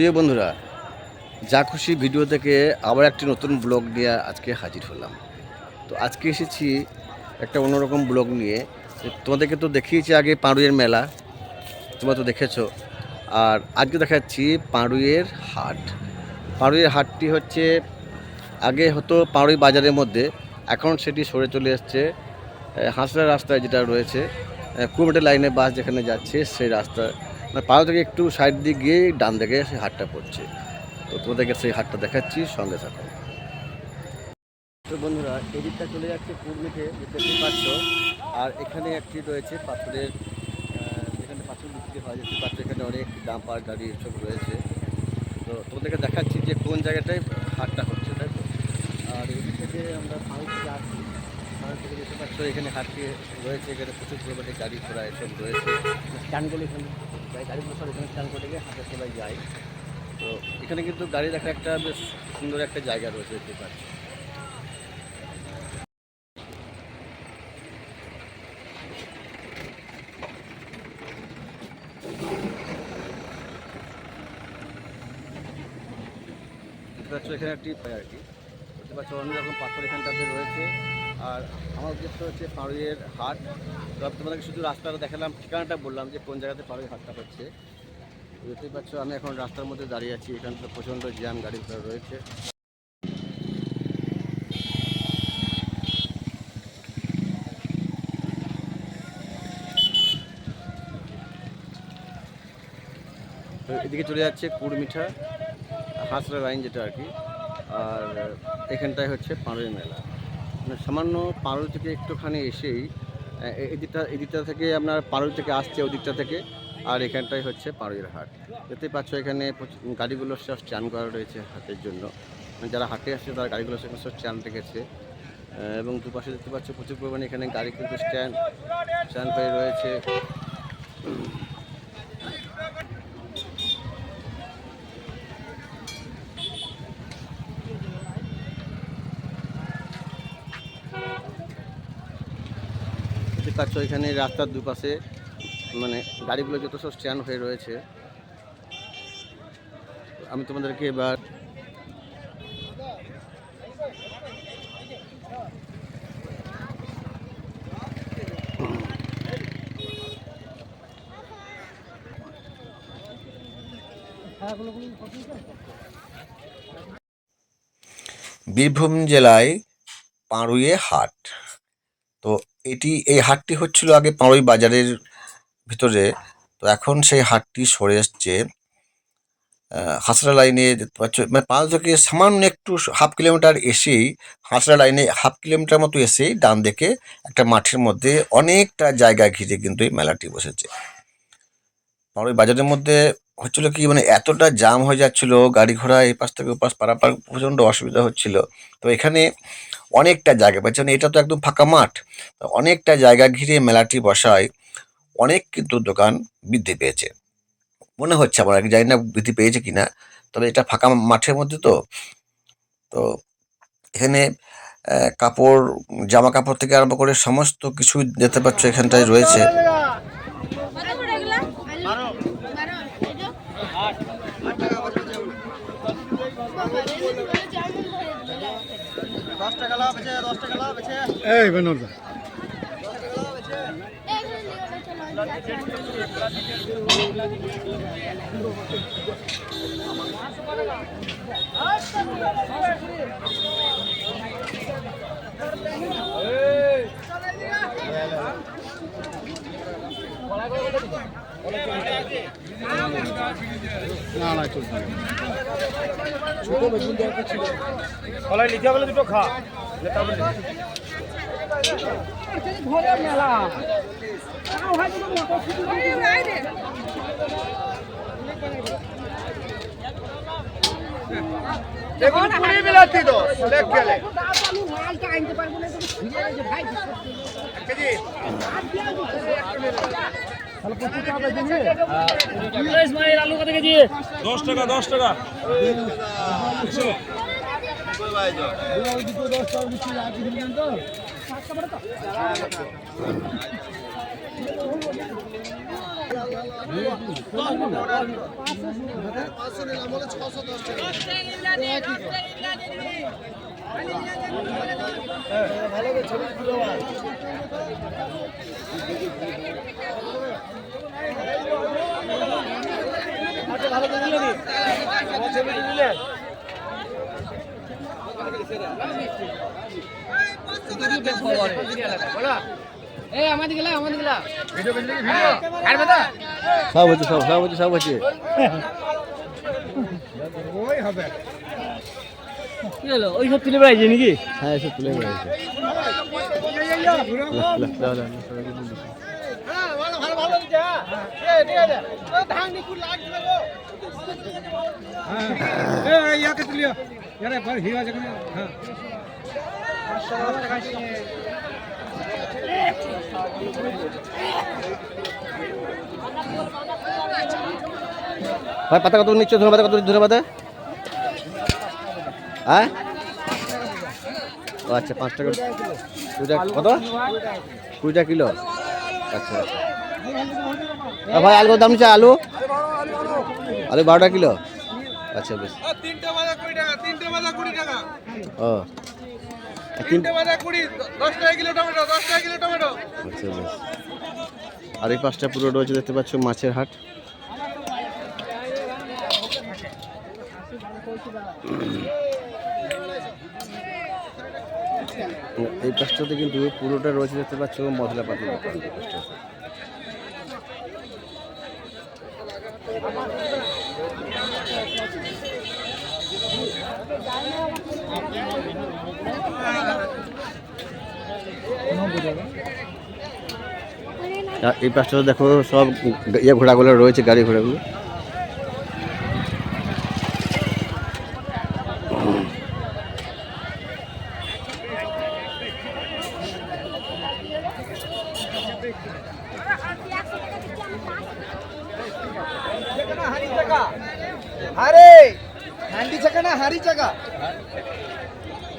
প্রিয় বন্ধুরা, যা খুশি ভিডিও থেকে আবার একটি নতুন ব্লগ নিয়ে আজকে হাজির হলাম। তো আজকে এসেছি একটা অন্যরকম ব্লগ নিয়ে। তোমাদেরকে তো দেখিয়েছি আগে পাঁড়ুয়ের মেলা, তোমরা তো দেখেছ। আর আজকে দেখাচ্ছি পাঁড়ুয়ের হাট। পাঁড়ুয়ের হাটটি হচ্ছে, আগে হতো পাঁড়ুই বাজারের মধ্যে, এখন সেটি সরে চলে এসছে হাঁসড়া রাস্তায় যেটা রয়েছে কুমিটা লাইনে বাস যেখানে যাচ্ছে, সেই রাস্তা মানে পাড়া থেকে একটু সাইড দিয়ে গিয়ে ডান দিকে সেই হাটটা পড়ছে। তো তোমাদেরকে সেই হাটটা দেখাচ্ছি, সঙ্গে থাকো। তো বন্ধুরা, এদিকটা চলে যাচ্ছে কুর্মিতে দেখতে পাচ্ছ। আর এখানে একটি রয়েছে পাথরের যেখানে পাথর বিক্রি হয় দেখতে পাচ্ছ এখানে অনেক ডাম্পার, গাড়ি এসব রয়েছে। তো তোমাদেরকে দেখাচ্ছি যে কোন জায়গাটায় হাটটা হচ্ছে, তাই তো? আর এদিক থেকে আমরা পাহাড় থেকে আসছি। পাচ্ছ এখানে হাটটি রয়েছে এখানে প্রচুর পরিমাণে গাড়ি ঘোড়া এসব রয়েছে স্ট্যান্ডগুলো এখানে প্রায় গাড়িগুলো সব এখানে স্ট্যান্ড করে গিয়ে হাটে সবাই যায় তো এখানে কিন্তু গাড়ি রাখার একটা বেশ সুন্দর একটা জায়গা রয়েছে দেখতে পাচ্ছি পাচ্ছ এখানে একটি আর কি। দেখতে পাচ্ছ অনেক রকম পাথর এখানটাতে রয়েছে। আর আমার উদ্দেশ্য হচ্ছে পাড়ুইয়ের হাট। তোমাদেরকে শুধু রাস্তাটা দেখালাম, ঠিকানাটা বললাম যে কোন জায়গাতে পাড়ুই হাটটা হচ্ছে। তো দেখতেই পাচ্ছ, আমি এখন রাস্তার মধ্যে দাঁড়িয়ে আছি এখানটা প্রচণ্ড জ্যাম, গাড়ি ঘোড়া রয়েছে। এদিকে চলে যাচ্ছে কুড়মিঠা, হাঁসরা লাইন যেটা আর কি। আর এখানটায় হচ্ছে পাঁড়ুই মেলা। মানে সামান্য পারল থেকে একটুখানি এসেই এদিকটা এদিকটা থেকে আপনার পারল থেকে আসছে ওদিকটা থেকে, আর এখানটাই হচ্ছে পারুইয়ের হাট। দেখতেই পাচ্ছ এখানে গাড়িগুলো সব চান করা রয়েছে হাটের জন্য। মানে যারা হাটে আসছে তারা গাড়িগুলো সেখানে সব স্ট্যান্ড রেখেছে। এবং দুপাশে দেখতে পাচ্ছ প্রচুর পরিমাণে এখানে গাড়ি কিন্তু স্ট্যান্ড স্ট্যান্ড হয়ে রয়েছে। পাচ্ছ এখানে রাস্তার দুপাশে মানে গাড়িগুলো যত সব স্ট্যান্ড হয়ে রয়েছে। আমি তোমাদেরকে এবার বীরভূম জেলায় পাঁড়ুয়ে হাট। তো এটি, এই হাটটি হচ্ছিল আগে পাঁড়ুই বাজারের ভিতরে। তো এখন সেই হাটটি সরে এসছে হাসরা লাইনে মানে পাঁচ থেকে সামান্য একটু হাফ কিলোমিটার এসেই হাসরা লাইনে, হাফ কিলোমিটার মতো এসেই ডান দিকে একটা মাঠের মধ্যে অনেকটা জায়গা ঘিরে কিন্তু এই মেলাটি বসেছে। পাঁড়ুই বাজারের মধ্যে হচ্ছিল কি মানে এতটা জাম হয়ে যাচ্ছিল, গাড়ি ঘোড়া এই পাশ থেকে ওপাশ পারাপার প্রচণ্ড অসুবিধা হচ্ছিল। তো এখানে অনেকটা জায়গা পাচ্ছে এটা তো একদম ফাঁকা মাঠ অনেকটা জায়গা ঘিরে মেলাটি বসায় অনেক কিন্তু দোকান বৃদ্ধি পেয়েছে। মনে হচ্ছে আমার জানি না বৃদ্ধি পেয়েছে কিনা, তবে এটা ফাঁকা মাঠের মধ্যে তো তো এখানে কাপড়, জামা কাপড় থেকে আরম্ভ করে সমস্ত কিছু দেখতে পাচ্ছ এখানটায় রয়েছে কত করে এগুলা বারো এই বেনরদা না না চলছে। ছোট বেগুন দেওয়ার তো ছিল কলাই লিখে বলে দুটো খা তারপরে দেখুন কুড়ি বিলাতি তো দশ টাকা দশ টাকা। তো আচ্ছা ভালো করে দিলেন আমার ছবিটা দিলেন এই আমাদের গেলা আমাদের গেলা ভিডিও ভিডিও ভিডিও সব হচ্ছে সব সব হচ্ছে সব হচ্ছে ওই হবে কি হলো ওই সব তুলে বেড়াইছে নাকি হ্যাঁ এসব তুলে বেড়াইছে ইয়াকে তুলিও। यार पर हिवा जगह हां ভাই পাতা কত নিচ্ছ ধনে পাতা কত ধনে পাতা হ্যাঁ ও আচ্ছা পাঁচ টাকা কুড়ি টাকা কত কুড়ি টাকা কিলো আচ্ছা আচ্ছা আর ভাই আলুর দাম নিচ্ছে আলু আলু বারো টাকা কিলো আচ্ছা বেশ তিনটে বাজা কুড়ি টাকা কুড়ি টাকা। ও। আর তিনটে বাজা কুড়ি দশ টাকা কিলো টমেটো দশ টাকা কিলো টমেটো। আচ্ছা আর এই পাঁচটা পুরো রয়েছে দেখতে পাচ্ছ মাছের হাট। এই পাশটাতে কিন্তু পুরোটা রয়েছে দেখতে পাচ্ছ মশলাপাতি দোকান। এই পাশটাতে দেখো সব ইয়ে ঘোড়াগুলো রয়েছে গাড়ি ঘোড়াগুলো। আরে! হান্ডি চাকা না হাড়ি চাকা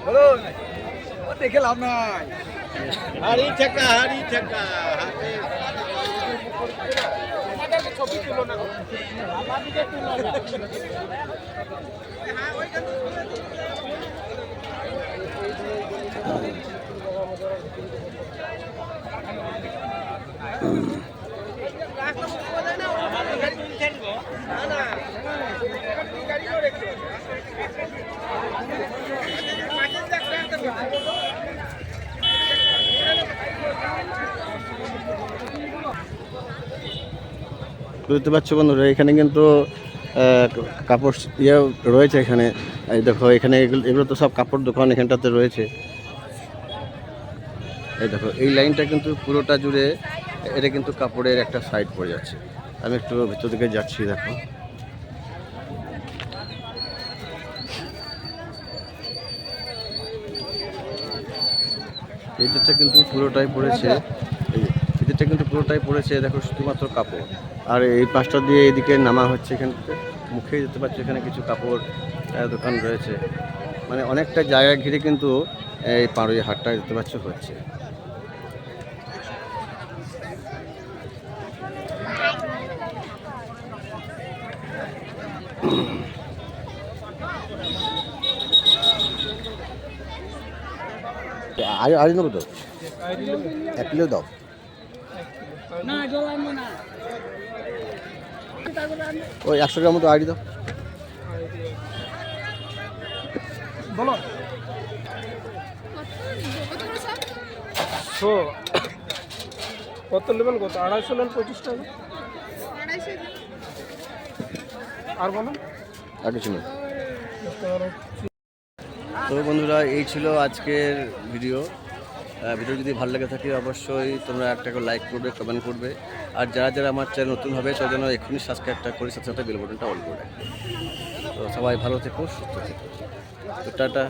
বলুন। ও দেখে লাভ নাই। হাড়ি চাকা হাড়ি চাকা বুঝতে পারছ বন্ধুরা, এখানে কিন্তু কাপড় ইয়ে রয়েছে এখানে। এই দেখো, এখানে এগুলো তো সব কাপড় দোকান এখানটাতে রয়েছে। এই দেখো, এই লাইনটা কিন্তু পুরোটা জুড়ে এটা কিন্তু কাপড়ের একটা সাইড পড়ে যাচ্ছে। আমি একটু ভেতর দিকে যাচ্ছি, দেখো। এই দিকটা কিন্তু পুরোটাই পড়েছে। এই কিন্তু পুরোটাই পড়েছে, দেখো শুধুমাত্র কাপড়। আর এই পাশটা দিয়ে এদিকে নামা হচ্ছে এখান থেকে। মুখে যেতে পারছ এখানে কিছু কাপড় দোকান রয়েছে। মানে অনেকটা জায়গা ঘিরে কিন্তু এই পাড়ুই হাটটা যেতে পারছ হচ্ছে। আর নেব তো? এক কিলো দাও। ওই একশো গ্রাম মতো আড়ি দাও। বলো। শো কত নেবেন কত? আড়াইশো নেন পঁচিশ টাকা। আর বলুন আর কিছু নেই। তো বন্ধুরা এই ছিল আজকের ভিডিও। ভিডিও যদি ভালো লেগে থাকে, অবশ্যই তোমরা একটা করে লাইক করবে কমেন্ট করবে। আর যারা যারা আমার চ্যানেল নতুন হবে তারা জন্য এক্ষুনি সাবস্ক্রাইবটা করে সাথে সাথে বেল বাটনটা অল করে। তো সবাই ভালো থেকো, সুস্থ থেকো। তো টাটা।